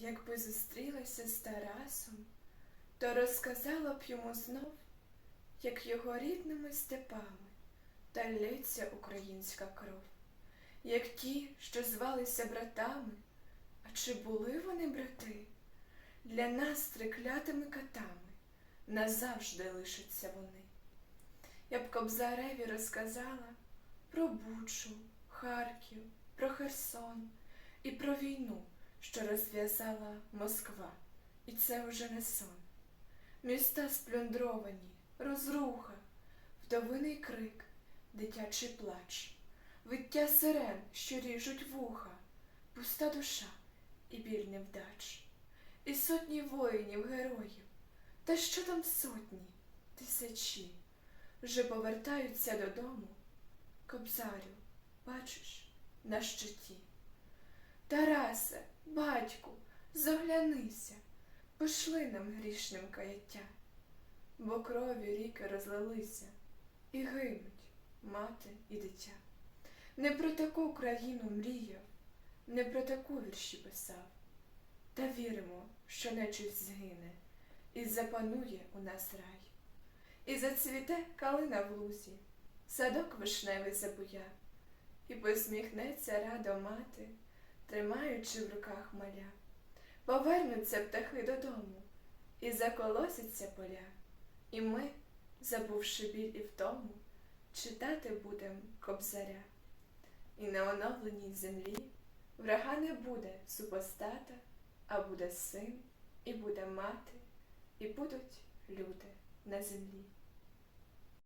якби зустрілася з Тарасом, то розказала б йому знов, як його рідними степами та лється українська кров, як ті, що звалися братами, а чи були вони брати? Для нас триклятими катами назавжди лишаться вони. Я б Кобзареві розказала про Бучу, Харків, про Херсон і про війну, що розв'язала Москва, і це вже не сон. Міста сплюндровані, розруха, вдовиний крик, дитячий плач, виття сирен, що ріжуть вуха, пуста душа і біль невдач, і сотні воїнів, героїв, та що там сотні, тисячі, вже повертаються додому. Кобзарю, бачиш, на щиті. Тарасе, батьку, заглянися, пошли нам грішним каяття, бо крові ріки розлилися, і гинуть мати і дитя. Не про таку країну мріяв, не про таку вірші писав, та віримо, що нечисть згине, і запанує у нас рай. І зацвіте калина в лузі, садок вишневий забуя, і посміхнеться радо мати, тримаючи в руках маля. Повернуться птахи додому, і заколосяться поля, і ми, забувши біль і втому, читати будем кобзаря. І на оновленій землі врага не буде супостата, а буде син, і буде мати, і будуть люди на землі.